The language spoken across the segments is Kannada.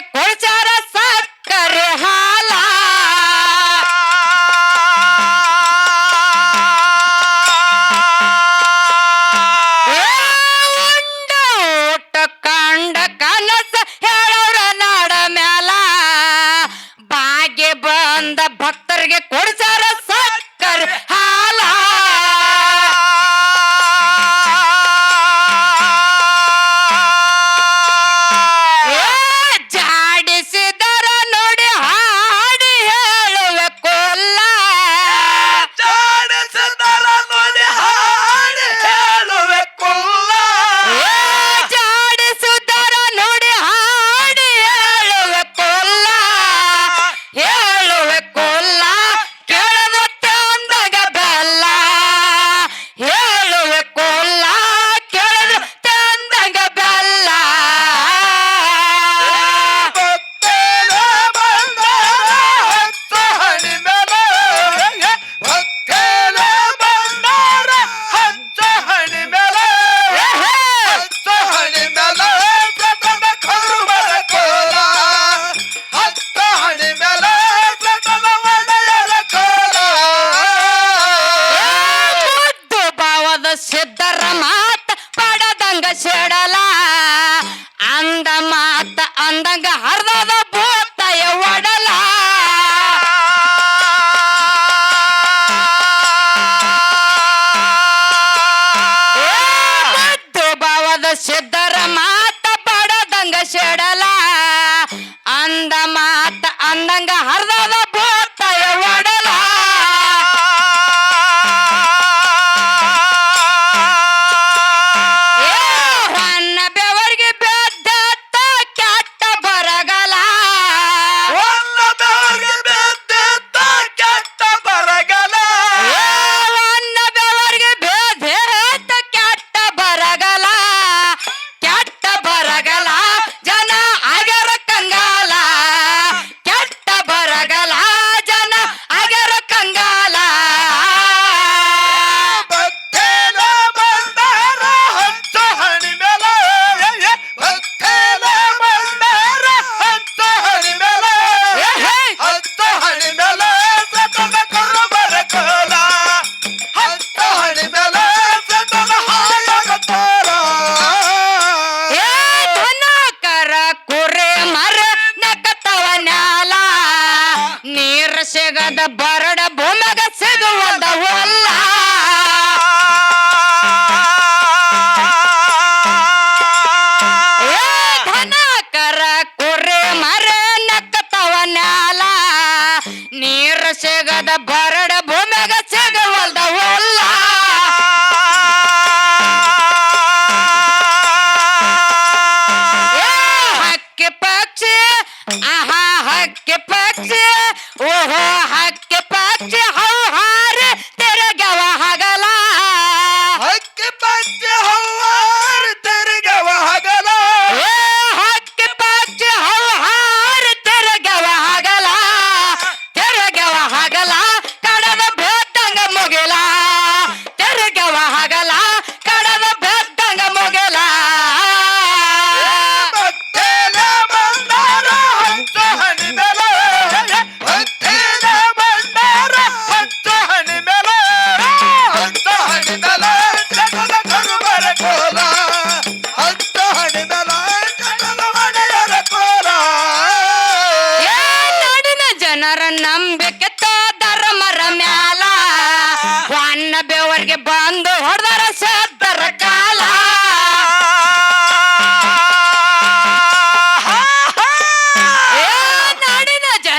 ಭಕ್ತರಿಗೆ ಕೊಡ್ಸಾರ ಸಕ್ಕರೆ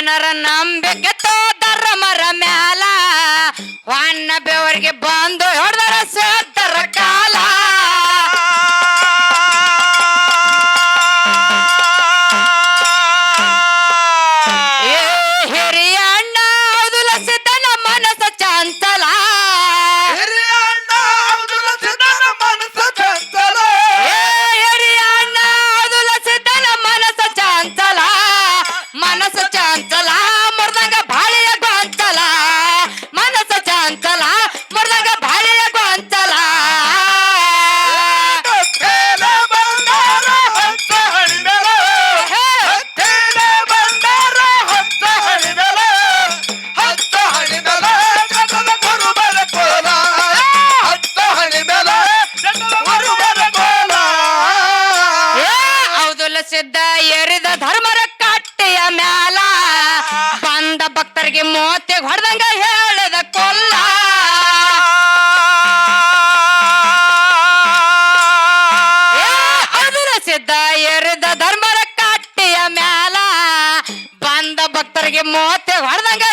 ಜನರ ನಂಬಿಕೆ ಸಿದ್ದ ಏರಿದ ಧರ್ಮರ ಕಟ್ಟಿಯ ಮ್ಯಾಲ ಬಂದ ಭಕ್ತರಿಗೆ ಮೋತೆ ಹೊಡೆದಂಗ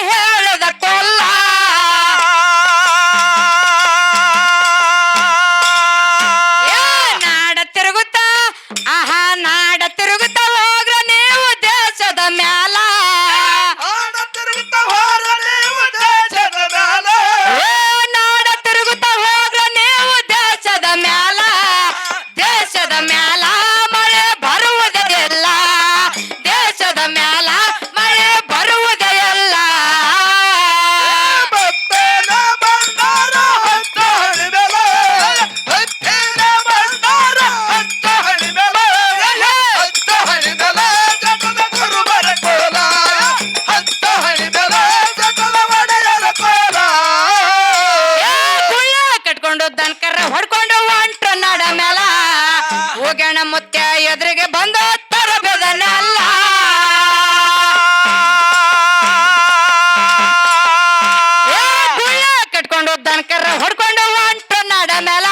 ಹೊಡ್ಕೊಂಡು ಹೊಂಟ ನಡ ಮೇಲ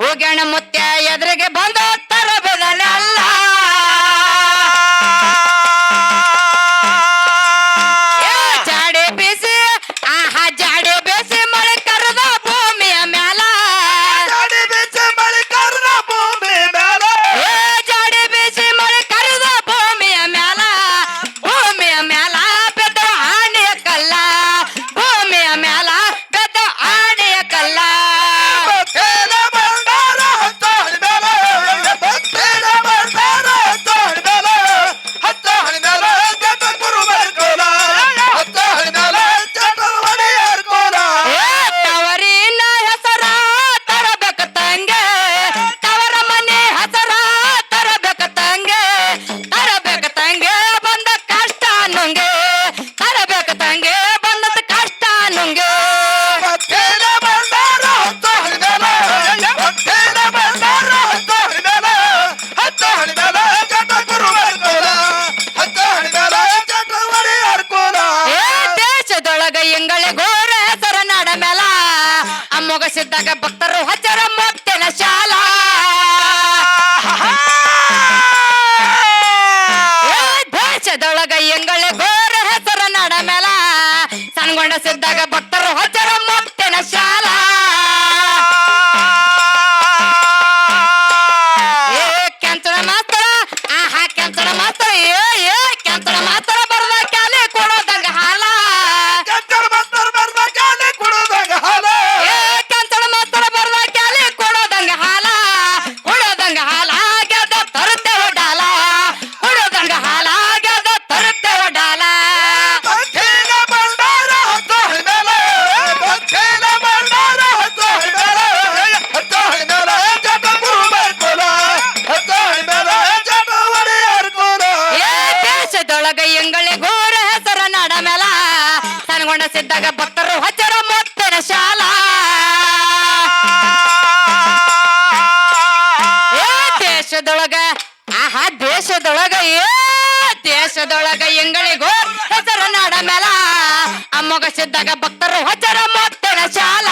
ಹೋಗ್ಯಾಣ ಮುತ್ಯ ಎದುರಿಗೆ ಬಂದ ಬಸಿದ್ದಾಗ ಭಕ್ತರು ಹಜರ ಮೊಟ್ಟೆನ ಶಾಲಾ. ದೇಶದೊಳಗ ಎಂಗಳ ಗೋರ ಹೆಸರ ನಡಮೆಲ. ಸಣ್ಣಗೊಂಡ ಸಿದ್ದಾಗ ದೇಶದೊಳಗ, ಆಹಾ, ದೇಶದೊಳಗ ಏ, ದೇಶದೊಳಗ ಎಂಗಳಿಗೋ ಹೆಸರು ನಾಡ ಮೇಲ ಅಮ್ಮಗ ಸಿದ್ದಾಗ ಭಕ್ತರು ಹೊಚ್ಚರ ಮತ್ತೆ ಶಾಲ.